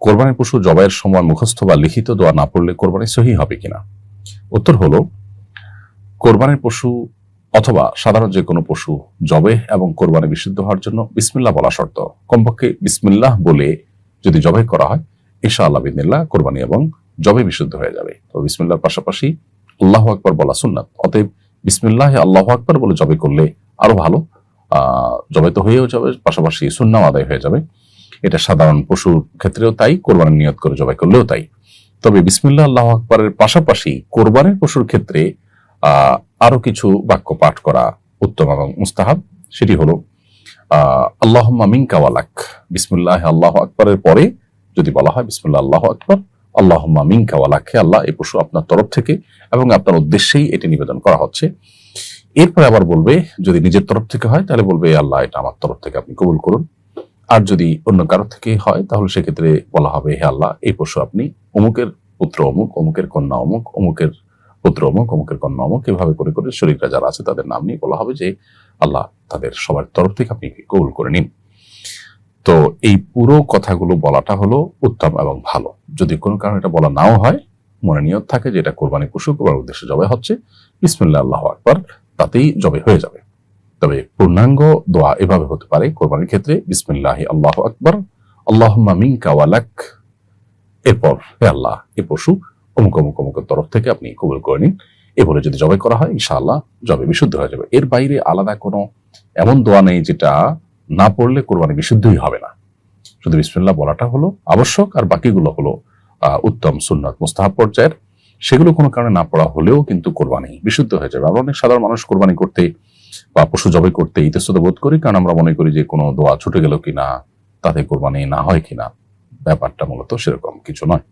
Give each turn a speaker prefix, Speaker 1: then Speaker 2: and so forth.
Speaker 1: কোরবানির পশু জবাইয়ের সময় মুখস্থ বা লিখিত দোয়া না পড়লে কোরবানি সহি হবে কিনা? উত্তর হলো, কোরবানির পশু অথবা সাধারণ যে কোনো পশু জবে এবং কোরবানি বিশুদ্ধ হওয়ার জন্য বিসমিল্লাহ বলা শর্ত। কমপক্ষে বিসমিল্লাহ বলে যদি জবে করা হয় ঈশা আল্লাহ বিদিল্লাহ কোরবানি এবং জবে বিশুদ্ধ হয়ে যাবে। তো বিসমিল্লার পাশাপাশি আল্লাহ আকবর বলা সুন্নাত। অতএব বিসমিল্লাহ আল্লাহ আকবর বলে জবে করলে আরও ভালো। আহ জবে তো হয়েও যাবে, পাশাপাশি সুন্নাও আদায় হয়ে যাবে। এটা সাধারণ পশুর ক্ষেত্রেও তাই কোরবানির নিয়ত করে জবাই করলেও তাই। তবে বিসমিল্লাহ, আল্লাহ আকবরের পাশাপাশি কোরবানির পশুর ক্ষেত্রে আহ আরও কিছু বাক্য পাঠ করা উত্তম এবং মুস্তাহাব। সেটি হলো আহ আল্লাহ মিঙ্কা ওয়ালাক বিসমুল্লাহ, আল্লাহ আকবরের পরে যদি বলা হয় বিসমুল্লাহ, আল্লাহ আকবর আল্লাহ মিঙ্কা ওয়ালাককে আল্লাহ, এই পশু আপনার তরফ থেকে এবং আপনার উদ্দেশ্যেই এটি নিবেদন করা হচ্ছে। এরপরে আবার বলবে, যদি নিজের তরফ থেকে হয়, তাহলে বলবে আল্লাহ, এটা আমার তরফ থেকে আপনি কবুল করুন। আর যদি অন্য কারোর থেকে হয়, তাহলে সেক্ষেত্রে বলা হবে, হে আল্লাহ, এই পশু আপনি অমুকের পুত্র অমুক, অমুকের কন্যা অমুক, অমুকের পুত্র অমুক, অমুকের কন্যা অমুক, এভাবে করে করে শরীররা যারা আছে তাদের নাম নিয়ে বলা হবে যে, আল্লাহ, তাদের সবার তরফ থেকে আপনি কবুল করে নিন। তো এই পুরো কথাগুলো বলাটা হলো উত্তম এবং ভালো। যদি কোনো কারণে এটা বলা নাও হয়, মনে নিয়ত থাকে যে এটা কোরবানি পশু, কোরবানির উদ্দেশ্যে জবে হচ্ছে। বিসমুল্লাহ, আল্লাহ আকবর, তাতেই জবে হয়ে যাবে। তবে পূর্ণাঙ্গ দোয়া এভাবে হতে পারে। কোরবানির ক্ষেত্রে বিসমিল্লাহ, আল্লাহ আকবর আল্লাহ মিঙ্কা ওয়ালাক এরপর হে আল্লাহ, এ পশু অমুক অমুক অমুকের তরফ থেকে আপনি কবুল করে নিন। এ বলে যদি জবে করা হয়, ইনশাআল্লাহ জবে বিশুদ্ধ হয়ে যাবে। এর বাইরে আলাদা কোনো এমন দোয়া নেই যেটা না পড়লে কোরবানি বিশুদ্ধই হবে না। শুধু বিসমিল্লাহ বলাটা হলো আবশ্যক আর বাকিগুলো হলো উত্তম সুন্নত মুস্তাহাব পর্যায়ের। সেগুলো কোনো কারণে না পড়া হলেও কিন্তু কোরবানি বিশুদ্ধ হয়ে যাবে। আমরা অনেক সাধারণ মানুষ কোরবানি করতে বা পশু জবে করতে ইতস্তত বোধ করি, কারণ আমরা মনে করি যে কোনো দোয়া ছুটে গেল কিনা, তাতে কোরবানি না হয় কিনা, ব্যাপারটা মূলত সেরকম কিছু নয়।